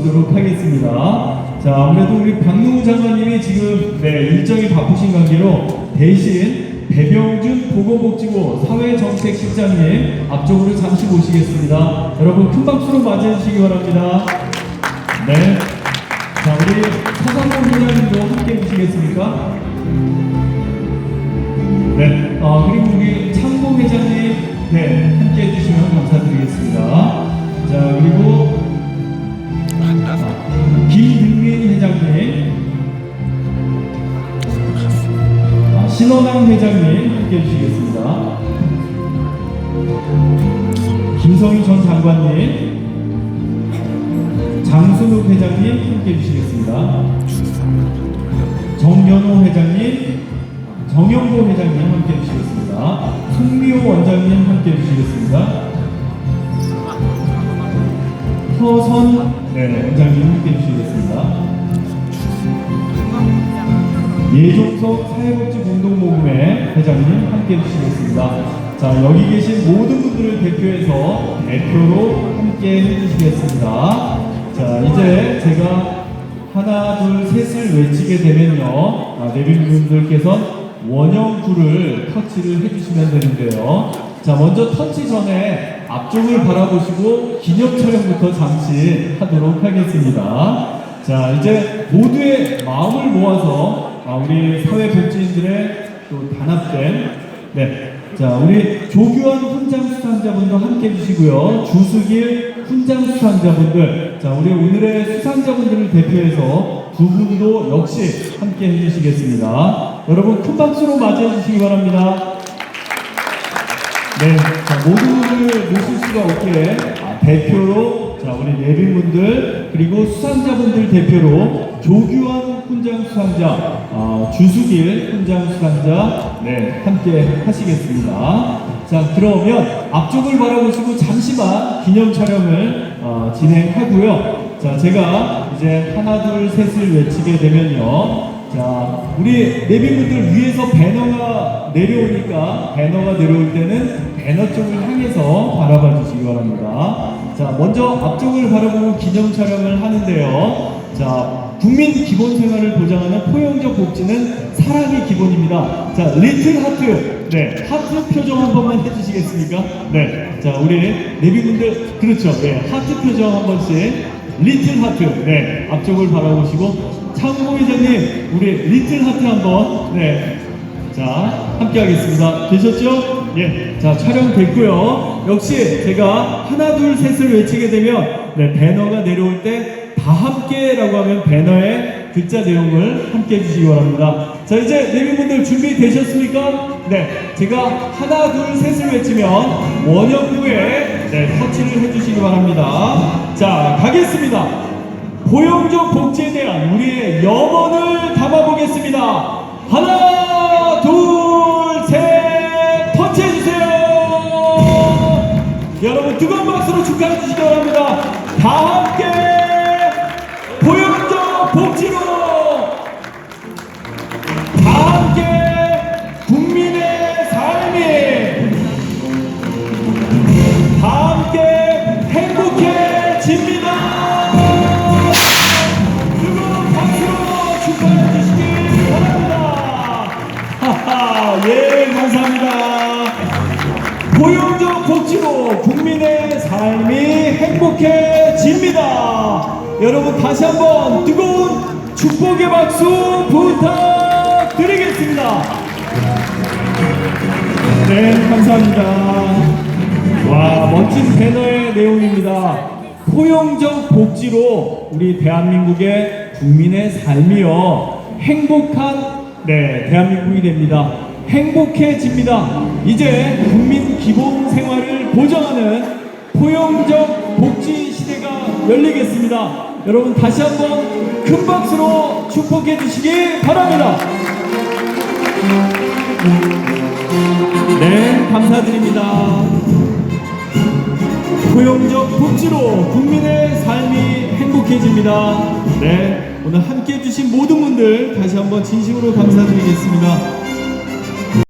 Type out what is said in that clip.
주도록 하겠습니다. 자, 아무래도 우리 박능우 장관님이 지금 네, 일정이 바쁘신 관계로 대신 배병준 보건복지부 사회정책실장님 앞쪽으로 잠시 모시겠습니다. 여러분 큰 박수로 맞이해 주시기 바랍니다. 네. 자, 우리 서상봉 회장님도 함께 해주시겠습니까? 네. 어, 그리고 우리 창봉 회장님, 네, 함께 해주시면 감사드리겠습니다. 아, 신원왕 회장님 함께 해주시겠습니다. 김성희 전 장관님, 장순욱 회장님 함께 해주시겠습니다. 정연호 회장님, 정영보 회장님 함께 해주시겠습니다. 송미호 원장님 함께 해주시겠습니다. 허선 네, 원장님 함께 해주시겠습니다. 예종석 사회복지 공동모금회 회장님 함께 해주시겠습니다. 자, 여기 계신 모든 분들을 대표해서 대표로 함께 해주시겠습니다. 자, 이제 제가 하나, 둘, 셋을 외치게 되면요. 아, 내빈분들께서 원형구를 터치를 해주시면 되는데요. 자, 먼저 터치 전에 앞쪽을 바라보시고 기념 촬영부터 잠시 하도록 하겠습니다. 자, 이제 모두의 마음을 모아서 아, 우리 사회복지인들의 또 단합된 네. 자, 우리 조규환 훈장 수상자분도 함께 해주시고요. 주수길 훈장 수상자분들. 자, 우리 오늘의 수상자분들을 대표해서 두 분도 역시 함께 해주시겠습니다. 여러분 큰 박수로 맞이해 주시기 바랍니다. 네, 자, 분들 모실 수가 없게 아, 대표로 자 우리 내빈분들 그리고 수상자분들 대표로 조규환 훈장 수상자, 아, 주수길 훈장 수상자 네 함께 하시겠습니다. 자 그러면 앞쪽을 바라보시고 잠시만 기념 촬영을 어, 진행하고요. 자 제가 이제 하나 둘 셋을 외치게 되면요. 자, 우리 내빈분들 위에서 배너가 내려오니까 배너가 내려올 때는 배너 쪽을 향해서 바라봐 주시기 바랍니다. 자, 먼저 앞쪽을 바라보고 기념 촬영을 하는데요. 자, 국민 기본 생활을 보장하는 포용적 복지는 사랑이 기본입니다. 자, 리틀 하트. 네, 하트 표정 한 번만 해주시겠습니까? 네. 자, 우리 내빈분들, 그렇죠. 네, 하트 표정 한 번씩. 리틀 하트. 네, 앞쪽을 바라보시고 창모 회장님, 우리 리틀 하트 한 번, 네. 자, 함께 하겠습니다. 되셨죠? 예. 자, 촬영 됐고요. 역시 제가 하나, 둘, 셋을 외치게 되면, 네, 배너가 내려올 때 다 함께라고 하면 배너의 글자 내용을 함께 해주시기 바랍니다. 자, 이제 내빈분들 준비되셨습니까? 네. 제가 하나, 둘, 셋을 외치면 원형구에 네, 터치를 해주시기 바랍니다. 자, 가겠습니다. 고용적 복지에 대한 우리의 염원을 담아보겠습니다. 하나, 고용적 복지로 국민의 삶이 행복해집니다. 여러분 다시 한번 뜨거운 축복의 박수 부탁드리겠습니다. 네, 감사합니다. 와, 멋진 배너의 내용입니다. 포용적 복지로 우리 대한민국의 국민의 삶이요. 행복한, 네, 대한민국이 됩니다. 행복해집니다. 이제 국민 기본 생활을 보장하는 포용적 복지 시대가 열리겠습니다. 여러분 다시 한번 큰 박수로 축복해 주시기 바랍니다. 네, 감사드립니다. 고용적 복지로 국민의 삶이 행복해집니다. 네, 오늘 함께 해주신 모든 분들 다시 한번 진심으로 감사드리겠습니다.